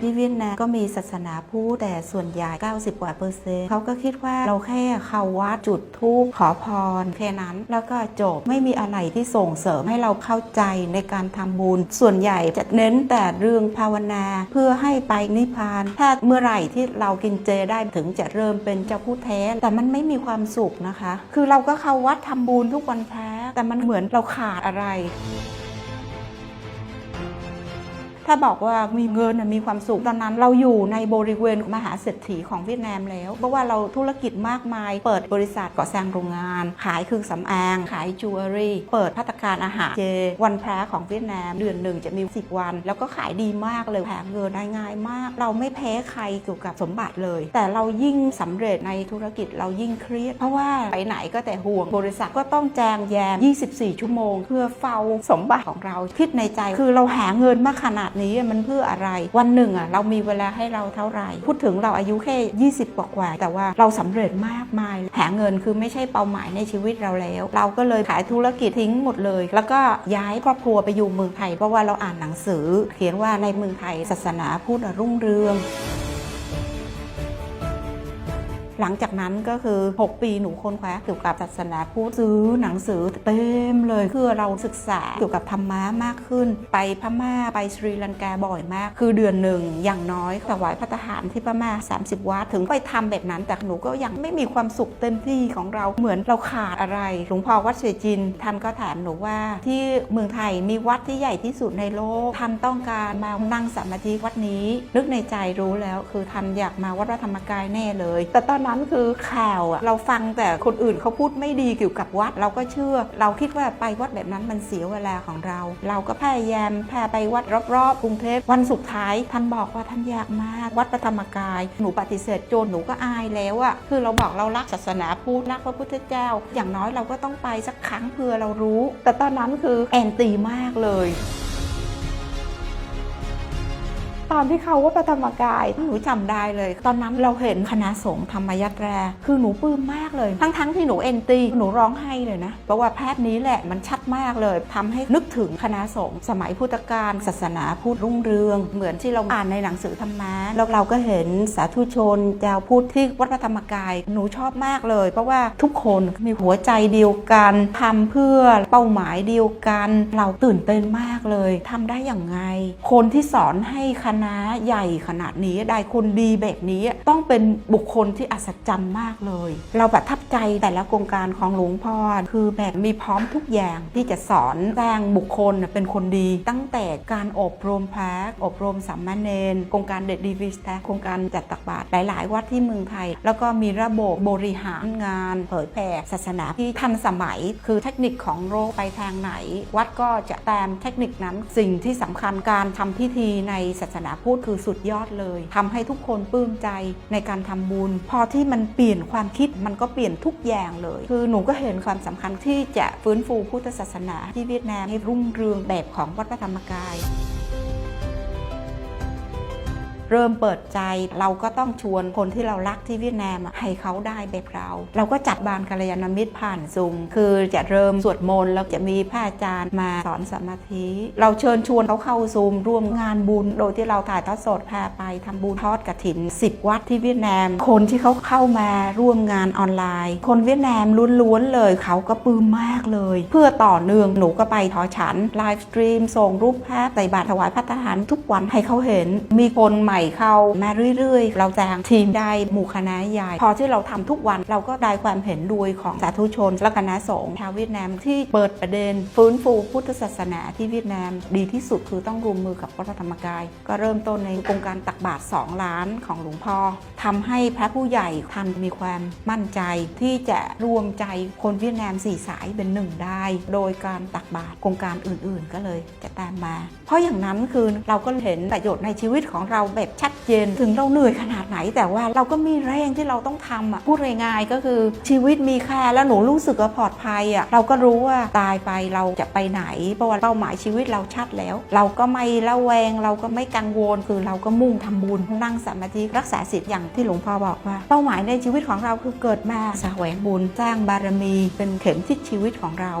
ที่เวียดนามก็มีศาสนาพุทธแต่ส่วนใหญ่ 90 กว่าเปอร์เซ็นต์เขาก็คิดว่าเราแค่เข้าวัดจุดธูปขอพรแค่นั้นแล้วก็จบไม่มีอะไรที่ส่งเสริมให้เราเข้าใจในการทำบุญ ส่วนใหญ่จะเน้นแต่เรื่องภาวนาเพื่อให้ไปนิพพาน ถ้าเมื่อไหร่ที่เรากินเจได้ถึงจะเริ่มเป็นเจ้าผู้แท้แต่มันไม่มีความสุขนะคะ คือเราก็เข้าวัดทำบุญทุกวันพระแต่มันเหมือนเราขาดอะไร ถ้าบอกว่ามีเงินมีความสุขตอนนั้น เราอยู่ในบริเวณมหาเศรษฐีของเวียดนามแล้ว เพราะว่าเราธุรกิจมากมาย เปิดบริษัทก่อสร้างโรงงาน ขายเครื่องสำอาง ขายจิวเวลรี่ เปิดพัตตาคารอาหารเจ วันพระของเวียดนามเดือนหนึ่งจะมี 10 วัน แล้วก็ขายดีมากเลยแผงเงินได้ง่ายมาก เราไม่แพ้ใครเกี่ยวกับสมบัติเลย แต่เรายิ่งสำเร็จในธุรกิจเรายิ่งเครียด เพราะว่าไปไหนก็แต่ห่วงบริษัทก็ต้องแจงแยม 24 ชั่วโมง เพื่อเฝ้าสมบัติของเราคิดในใจ คือเราหาเงินมาขนาดนี้มันเพื่ออะไร วันหนึ่งอะเรามีเวลาให้เราเท่าไหร่ พูดถึงเราอายุแค่ 20 กว่ากว่า แต่ว่าเราสำเร็จมากมาย หาเงินคือไม่ใช่เป้าหมายในชีวิตเราแล้ว เราก็เลยขายธุรกิจทิ้งหมดเลย แล้วก็ย้ายครอบครัวไปอยู่เมืองไทยเพราะว่าเราอ่านหนังสือ เขียนว่าในเมืองไทยศาสนาพุทธรุ่งเรือง หลังจากนั้นก็คือ 6 ปีหนูค้นคว้าเกี่ยวกับศาสนาพุทธซื้อหนังสือเต็มเลยเพื่อเราศึกษาเกี่ยวกับธรรมะมากขึ้น ไปพม่าไปสรีลังกาบ่อยมาก คือเดือนหนึ่งอย่างน้อยถวายพระทหารที่พม่า 30 วัดถึงไปทำแบบนั้น แต่หนูก็ยังไม่มีความสุขเต็มที่ของเราเหมือนเราขาดอะไรหลวงพ่อวัดเสจินท่านก็ถามหนูว่าที่เมืองไทยมีวัดที่ใหญ่ที่สุดในโลกท่านต้องการมานั่งสมาธิวัดนี้ นึกในใจรู้แล้ว คือท่านอยากมาวัดพระธรรมกายแน่เลย แต่ตอนนั้นคือข่าวอะเราฟังแต่คนอื่นเขาพูดไม่ดีเกี่ยวกับวัด เราก็เชื่อ เราคิดว่าไปวัดแบบนั้นมันเสียเวลาของเรา เราก็พยายามพาไปวัดรอบๆกรุงเทพวันสุดท้ายท่านบอกว่าท่านอยากมาวัดพระธรรมกาย หนูปฏิเสธโจนหนูก็อายแล้วอะคือเราบอกเรารักศาสนาพุทธรักพระพุทธเจ้า อย่างน้อยเราก็ต้องไปสักครั้งเพื่อเรารู้ แต่ตอนนั้นคือแอนตีมากเลย ตอนที่เขาว่าพระธรรมกายหนูจำได้เลย ตอนนั้นเราเห็นคณะสงฆ์ธรรมยัตราคือหนูปลื้มมากเลย ทั้งๆที่หนูเอ็นตีหนูร้องไห้เลยนะเพราะว่าแพทย์นี้แหละมันชัดมากเลยทำให้นึกถึงคณะสงฆ์สมัยพุทธกาลศาสนาพุทธรุ่งเรือง เหมือนที่เราอ่านในหนังสือธรรมะแล้วเราก็เห็นสาธุชนชาวพุทธที่วัดพระธรรมกาย หนูชอบมากเลย เพราะว่าทุกคนมีหัวใจเดียวกันทำเพื่อเป้าหมายเดียวกัน เราตื่นเต้นมากเลยทำได้อย่างไง คนที่สอนให้คณะใหญ่ขนาดนี้ได้คนดีแบบนี้ต้องเป็นบุคคลที่อัศจรรย์มากเลย เราประทับใจแต่ละโครงการของหลวงพ่อคือแบบมีพร้อมทุกอย่างที่จะสอนสร้างบุคคลเป็นคนดีตั้ง แต่การอบรมพระอบรมสามเณรโครงการเด็ดดีวิสแทโครงการจัดตักบาตรหลาย ๆ วัดที่เมืองไทย แล้วก็มีระบบบริหารงาน เผยแผ่ศาสนาที่ทันสมัย คือเทคนิคของโลกไปทางไหน วัดก็จะตามเทคนิคนั้น สิ่งที่สำคัญการทำพิธีในศาสนาพุทธคือสุดยอดเลยทำให้ทุกคนปลื้มใจในการทำบุญ พอที่มันเปลี่ยนความคิดมันก็เปลี่ยนทุกอย่างเลย คือหนูก็เห็นความสำคัญที่จะฟื้นฟูพุทธศาสนาที่เวียดนามให้รุ่งเรืองแบบของวัดพระธรรมกาย เริ่มเปิดใจ เราก็ต้องชวนคนที่เรารักที่เวียดนามให้เขาได้แบบเรา เราก็จัดบานกัลยาณมิตรผ่านซุมคือจะเริ่มสวดมนต์แล้วจะมีพระอาจารย์มาสอนสมาธิ เราเชิญชวนเขาเข้าซูมร่วมงานบุญ โดยที่เราถ่ายทอดสดพาไปทำบุญทอดกระถิน 10 วัดที่เวียดนาม คนที่เขาเข้ามาร่วมงานออนไลน์ คนเวียดนามล้วนๆเลยเขาก็ปลื้มมากเลย เพื่อต่อเนื่องหนูก็ไปทอฉันไลฟ์สตรีมส่งรูปภาพใส่บาตรถวายพระทหารทุกวันให้เขาเห็น มีคนใหม่เข้ามาเรื่อยๆ เราจ้างทีมได้หมู่คณะใหญ่พอที่เราทำทุกวันเราก็ได้ความเห็นด้วยของสาธุชน และคณะสงฆ์ชาวเวียดนามที่เปิดประเด็น ฟื้นฟูพุทธศาสนาที่เวียดนามดีที่สุดคือต้องรวมมือกับพระธรรมกาย ก็เริ่มต้นในโครงการตักบาตร2ล้านของหลวงพ่อทำให้พระผู้ใหญ่ท่านมีความมั่นใจที่จะรวมใจคนเวียดนามสี่สายเป็นหนึ่งได้ โดยการตักบาตรโครงการอื่นๆ ก็เลยจะตามมา เพราะอย่างนั้นคือเราก็เห็นประโยชน์ในชีวิตของเราแบบชัดเจน ถึงเราเหนื่อยขนาดไหน แต่ว่าเราก็มีแรงที่เราต้องทำอะพูดง่ายๆก็คือชีวิตมีค่าแล้วหนูรู้สึกว่าปลอดภัยอะเราก็รู้ว่าตายไปเราจะไปไหน เพราะว่าเป้าหมายชีวิตเราชัดแล้ว เราก็ไม่ละแวง เราก็ไม่กังวลคือเราก็มุ่งทำบุญนั่งสมาธิรักษาศีลอย่างที่หลวงพ่อบอกว่า เป้าหมายในชีวิตของเราคือเกิดมาแสวงบุญสร้างบารมีเป็นเข็มทิศชีวิตของเรา